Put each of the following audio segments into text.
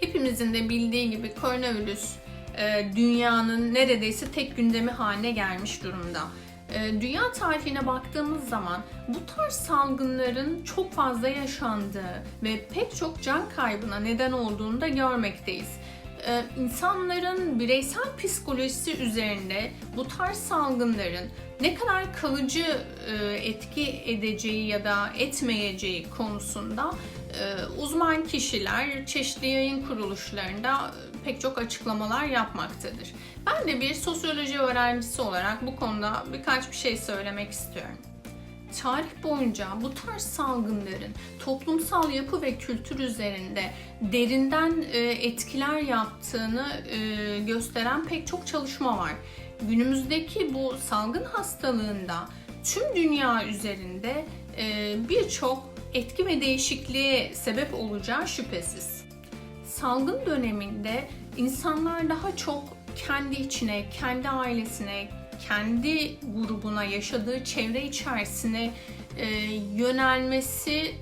Hepimizin de bildiği gibi koronavirüs e, dünyanın neredeyse tek gündemi haline gelmiş durumda. E, Dünya tarihine baktığımız zaman bu tarz salgınların çok fazla yaşandığı ve pek çok can kaybına neden olduğunu da görmekteyiz. E, İnsanların bireysel psikolojisi üzerinde bu tarz salgınların ne kadar kalıcı etki edeceği ya da etmeyeceği konusunda uzman kişiler çeşitli yayın kuruluşlarında e, pek çok açıklamalar yapmaktadır. Ben de bir sosyoloji öğrencisi olarak bu konuda birkaç bir şey söylemek istiyorum. Tarih boyunca bu tarz salgınların toplumsal yapı ve kültür üzerinde derinden e, etkiler yaptığını e, gösteren pek çok çalışma var. Günümüzdeki bu salgın hastalığında tüm dünya üzerinde birçok etki ve değişikliğe sebep olacağı şüphesiz. Salgın döneminde insanlar daha çok kendi içine, kendi ailesine, kendi grubuna, yaşadığı çevre içerisine e, yönelmesi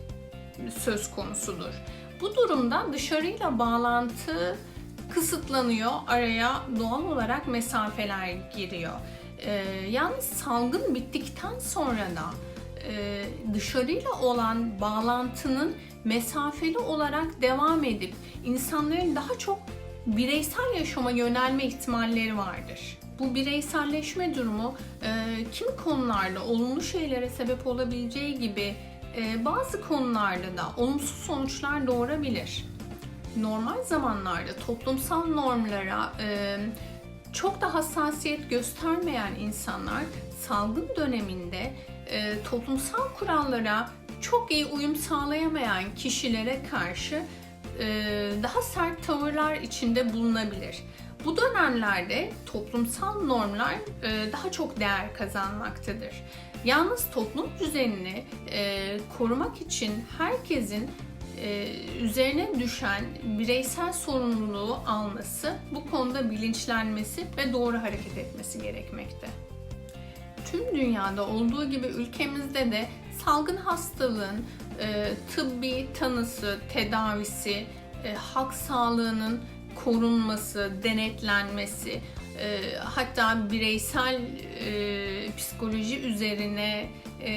söz konusudur. Bu durumda dışarıyla bağlantı kısıtlanıyor, araya doğal olarak mesafeler giriyor. E, yalnız salgın bittikten sonra da e, dışarıyla olan bağlantının mesafeli olarak devam edip insanların daha çok bireysel yaşama yönelme ihtimalleri vardır. Bu bireyselleşme durumu e, kimi konularda olumlu şeylere sebep olabileceği gibi e, bazı konularda da olumsuz sonuçlar doğurabilir. Normal zamanlarda toplumsal normlara e, çok da hassasiyet göstermeyen insanlar salgın döneminde e, toplumsal kurallara çok iyi uyum sağlayamayan kişilere karşı e, daha sert tavırlar içinde bulunabilir. Bu dönemlerde toplumsal normlar e, daha çok değer kazanmaktadır. Yalnız toplum düzenini e, korumak için herkesin e, üzerine düşen bireysel sorumluluğu alması, bu konuda bilinçlenmesi ve doğru hareket etmesi gerekmekte. Tüm dünyada olduğu gibi ülkemizde de salgın hastalığın e, tıbbi tanısı, tedavisi, e, halk sağlığının korunması, denetlenmesi, e, hatta bireysel e, psikoloji üzerine e,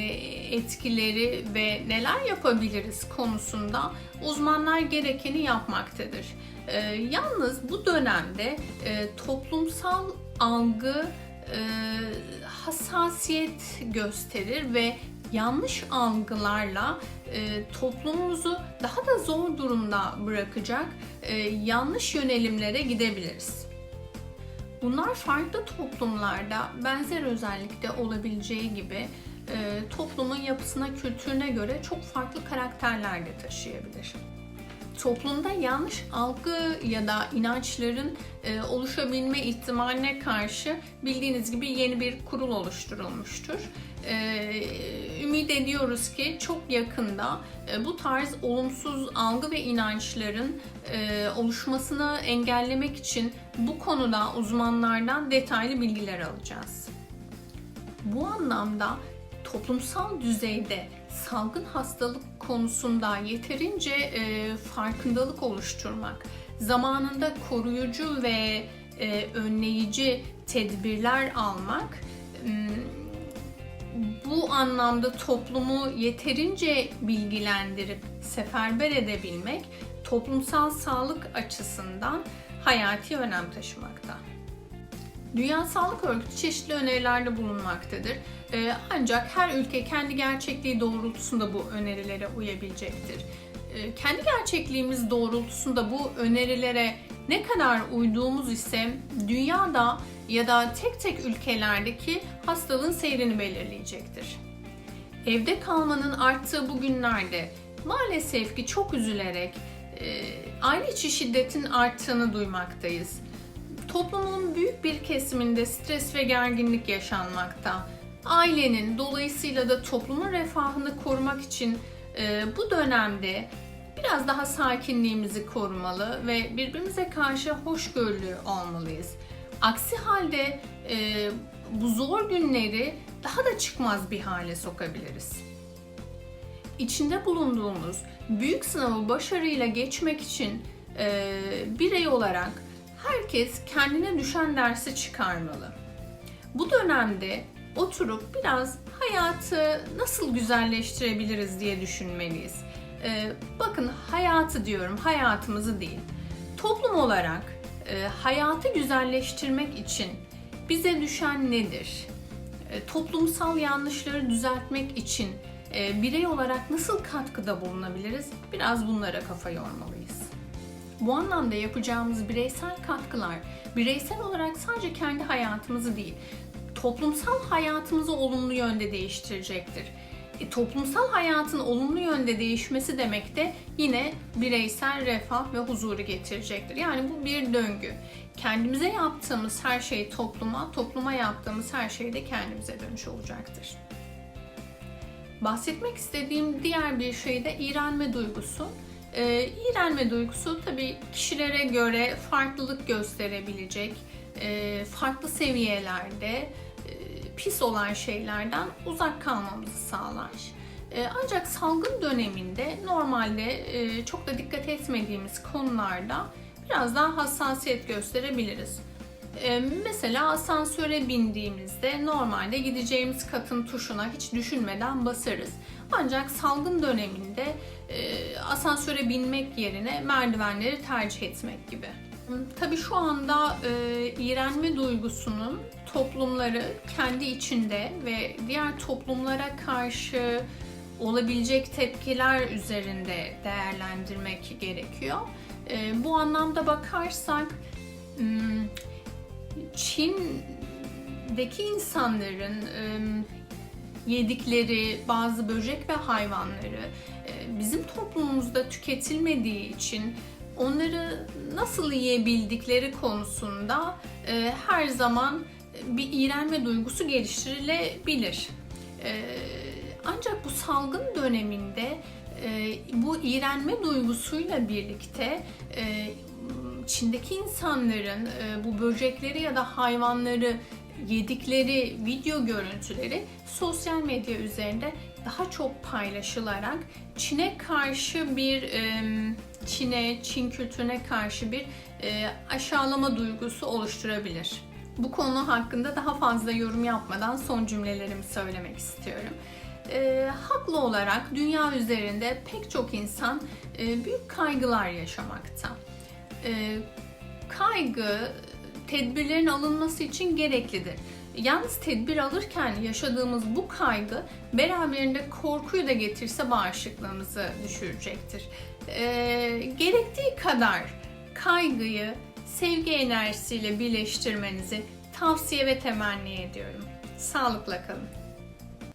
etkileri ve neler yapabiliriz konusunda uzmanlar gerekeni yapmaktadır. E, yalnız bu dönemde e, toplumsal algı hassasiyet gösterir ve yanlış algılarla e, toplumumuzu daha da zor durumda bırakacak e, yanlış yönelimlere gidebiliriz. Bunlar farklı toplumlarda benzer özellikte olabileceği gibi e, toplumun yapısına, kültürüne göre çok farklı karakterler de taşıyabilir. Toplumda yanlış algı ya da inançların e, oluşabilme ihtimaline karşı bildiğiniz gibi yeni bir kurul oluşturulmuştur. E, ümit ediyoruz ki çok yakında e, bu tarz olumsuz algı ve inançların e, oluşmasını engellemek için bu konuda uzmanlardan detaylı bilgiler alacağız. Bu anlamda toplumsal düzeyde salgın hastalık konusunda yeterince e, farkındalık oluşturmak, zamanında koruyucu ve e, önleyici tedbirler almak, m, bu anlamda toplumu yeterince bilgilendirip seferber edebilmek toplumsal sağlık açısından hayati önem taşımakta. Dünya Sağlık Örgütü çeşitli önerilerde bulunmaktadır. Ee, ancak her ülke kendi gerçekliği doğrultusunda bu önerilere uyabilecektir. Ee, kendi gerçekliğimiz doğrultusunda bu önerilere ne kadar uyduğumuz ise dünyada ya da tek tek ülkelerdeki hastalığın seyrini belirleyecektir. Evde kalmanın arttığı bu günlerde maalesef ki çok üzülerek e, aile içi şiddetin arttığını duymaktayız. Toplumun büyük bir kesiminde stres ve gerginlik yaşanmakta. Ailenin dolayısıyla da toplumun refahını korumak için e, bu dönemde biraz daha sakinliğimizi korumalı ve birbirimize karşı hoşgörülü olmalıyız. Aksi halde e, bu zor günleri daha da çıkmaz bir hale sokabiliriz. İçinde bulunduğumuz büyük sınavı başarıyla geçmek için e, birey olarak herkes kendine düşen dersi çıkarmalı. Bu dönemde oturup biraz hayatı nasıl güzelleştirebiliriz diye düşünmeliyiz. E, bakın hayatı diyorum, hayatımızı değil. Toplum olarak e, hayatı güzelleştirmek için bize düşen nedir? E, toplumsal yanlışları düzeltmek için e, birey olarak nasıl katkıda bulunabiliriz? Biraz bunlara kafa yormalıyız. Bu anlamda yapacağımız bireysel katkılar bireysel olarak sadece kendi hayatımızı değil, toplumsal hayatımızı olumlu yönde değiştirecektir. E, toplumsal hayatın olumlu yönde değişmesi demek de yine bireysel refah ve huzuru getirecektir. Yani bu bir döngü. Kendimize yaptığımız her şey topluma, topluma yaptığımız her şey de kendimize dönüş olacaktır. Bahsetmek istediğim diğer bir şey de iğrenme duygusu. Ee, iğrenme duygusu tabii kişilere göre farklılık gösterebilecek, e, farklı seviyelerde e, pis olan şeylerden uzak kalmamızı sağlar. E, ancak salgın döneminde normalde e, çok da dikkat etmediğimiz konularda biraz daha hassasiyet gösterebiliriz. E, mesela asansöre bindiğimizde normalde gideceğimiz katın tuşuna hiç düşünmeden basarız. Ancak salgın döneminde e, asansöre binmek yerine merdivenleri tercih etmek gibi. Tabii şu anda e, iğrenme duygusunun toplumları kendi içinde ve diğer toplumlara karşı olabilecek tepkiler üzerinde değerlendirmek gerekiyor. E, bu anlamda bakarsak hmm, Çin'deki insanların e, yedikleri bazı böcek ve hayvanları e, bizim toplumumuzda tüketilmediği için onları nasıl yiyebildikleri konusunda e, her zaman bir iğrenme duygusu geliştirilebilir. Ancak bu salgın döneminde bu iğrenme duygusuyla birlikte Çin'deki insanların bu böcekleri ya da hayvanları yedikleri video görüntüleri sosyal medya üzerinde daha çok paylaşılarak Çin'e karşı bir Çin'e, Çin kültürüne karşı bir aşağılama duygusu oluşturabilir. Bu konu hakkında daha fazla yorum yapmadan son cümlelerimi söylemek istiyorum. E, haklı olarak dünya üzerinde pek çok insan e, büyük kaygılar yaşamakta. E, kaygı tedbirlerin alınması için gereklidir. Yalnız tedbir alırken yaşadığımız bu kaygı beraberinde korkuyu da getirse bağışıklığımızı düşürecektir. E, gerektiği kadar kaygıyı sevgi enerjisiyle birleştirmenizi tavsiye ve temenni ediyorum. Sağlıkla kalın.